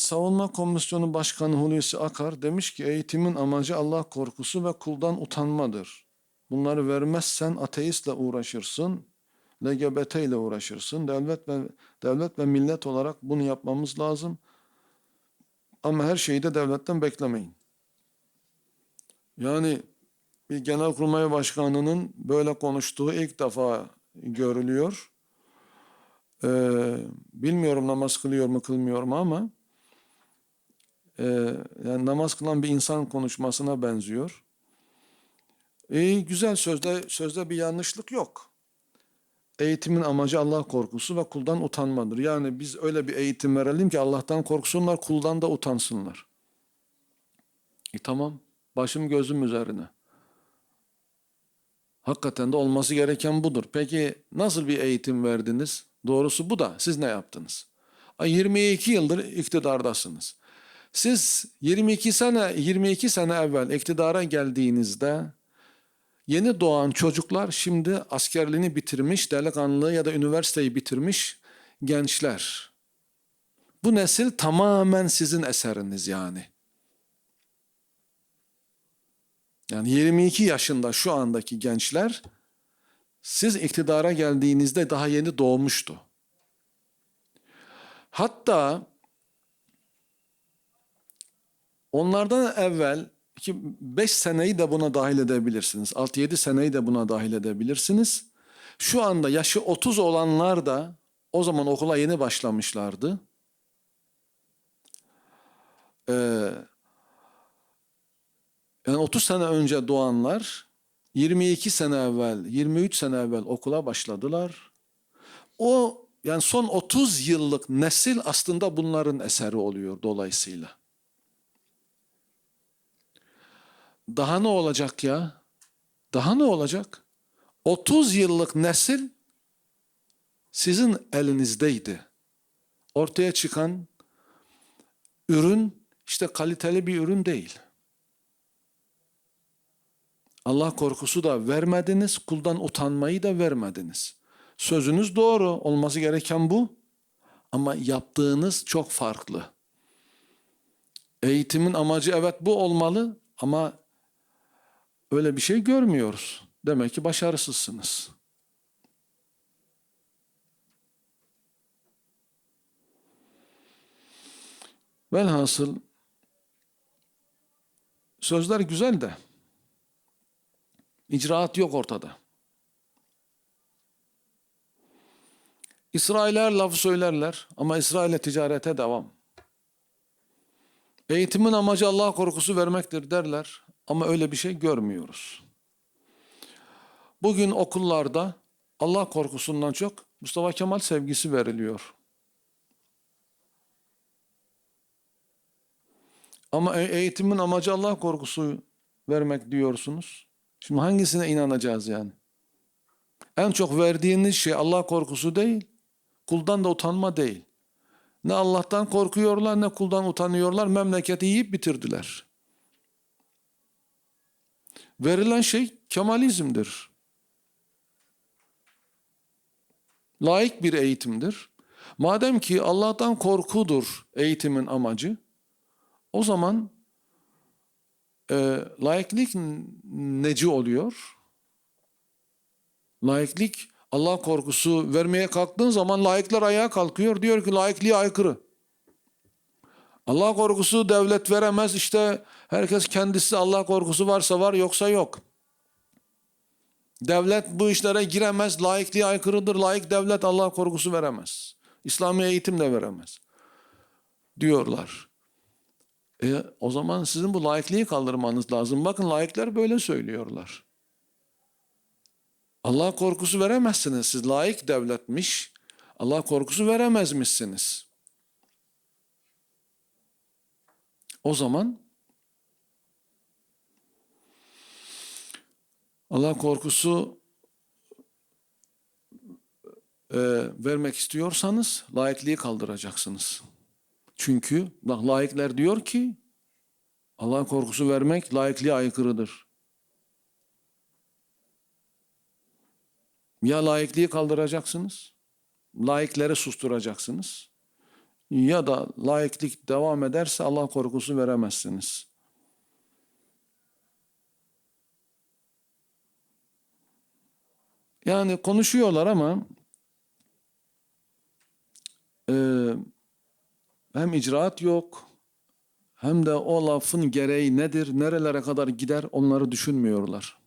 Savunma Komisyonu Başkanı Hulusi Akar demiş ki eğitimin amacı Allah korkusu ve kuldan utanmadır. Bunları vermezsen ateistle uğraşırsın, LGBT ile uğraşırsın. Devlet ve devlet ve millet olarak bunu yapmamız lazım. Ama her şeyi de devletten beklemeyin. Yani bir genelkurmay başkanının böyle konuştuğu ilk defa görülüyor. Ee, bilmiyorum namaz kılıyor mu kılmıyor mu ama e, yani namaz kılan bir insan konuşmasına benziyor. İyi, güzel sözde sözde bir yanlışlık yok. Eğitimin amacı Allah korkusu ve kuldan utanmadır. Yani biz öyle bir eğitim verelim ki Allah'tan korksunlar, kuldan da utansınlar. E tamam, başım gözüm üzerine. Hakikaten de olması gereken budur. Peki nasıl bir eğitim verdiniz? Doğrusu bu da. Siz ne yaptınız? Ay, 22 yıldır iktidardasınız. Siz 22 sene 22 sene evvel iktidara geldiğinizde yeni doğan çocuklar şimdi askerliğini bitirmiş, delikanlı ya da üniversiteyi bitirmiş gençler. Bu nesil tamamen sizin eseriniz yani. Yani 22 yaşında şu andaki gençler siz iktidara geldiğinizde daha yeni doğmuştu. Hatta onlardan evvel ki 5 seneyi de buna dahil edebilirsiniz. 6-7 seneyi de buna dahil edebilirsiniz. Şu anda yaşı 30 olanlar da o zaman okula yeni başlamışlardı. Ee, yani 30 sene önce doğanlar 22 sene evvel, 23 sene evvel okula başladılar. O yani son 30 yıllık nesil aslında bunların eseri oluyor dolayısıyla. Daha ne olacak ya? Daha ne olacak? 30 yıllık nesil sizin elinizdeydi. Ortaya çıkan ürün işte kaliteli bir ürün değil. Allah korkusu da vermediniz, kuldan utanmayı da vermediniz. Sözünüz doğru, olması gereken bu. Ama yaptığınız çok farklı. Eğitimin amacı evet bu olmalı ama öyle bir şey görmüyoruz. Demek ki başarısızsınız. Velhasıl sözler güzel de icraat yok ortada. İsrailler laf söylerler ama İsrail'e ticarete devam. Eğitimin amacı Allah korkusu vermektir derler ama öyle bir şey görmüyoruz. Bugün okullarda Allah korkusundan çok Mustafa Kemal sevgisi veriliyor. Ama e- eğitimin amacı Allah korkusu vermek diyorsunuz. Şimdi hangisine inanacağız yani? En çok verdiğiniz şey Allah korkusu değil, kuldan da utanma değil. Ne Allah'tan korkuyorlar ne kuldan utanıyorlar, memleketi yiyip bitirdiler. Verilen şey Kemalizmdir. Laik bir eğitimdir. Madem ki Allah'tan korkudur eğitimin amacı, o zaman e, laiklik neci oluyor? Laiklik Allah korkusu vermeye kalktığın zaman laikler ayağa kalkıyor. Diyor ki laikliğe aykırı. Allah korkusu devlet veremez. İşte herkes kendisi Allah korkusu varsa var yoksa yok. Devlet bu işlere giremez. Laikliğe aykırıdır. Laik devlet Allah korkusu veremez. İslami eğitim de veremez. Diyorlar. E, o zaman sizin bu laikliği kaldırmanız lazım. Bakın laikler böyle söylüyorlar. Allah korkusu veremezsiniz. Siz laik devletmiş. Allah korkusu veremezmişsiniz. O zaman Allah korkusu e, vermek istiyorsanız laikliği kaldıracaksınız. Çünkü bak laikler diyor ki Allah korkusu vermek laikliğe aykırıdır. Ya laikliği kaldıracaksınız, laikleri susturacaksınız ya da laiklik devam ederse Allah korkusu veremezsiniz. Yani konuşuyorlar ama e, hem icraat yok hem de o lafın gereği nedir, nerelere kadar gider onları düşünmüyorlar.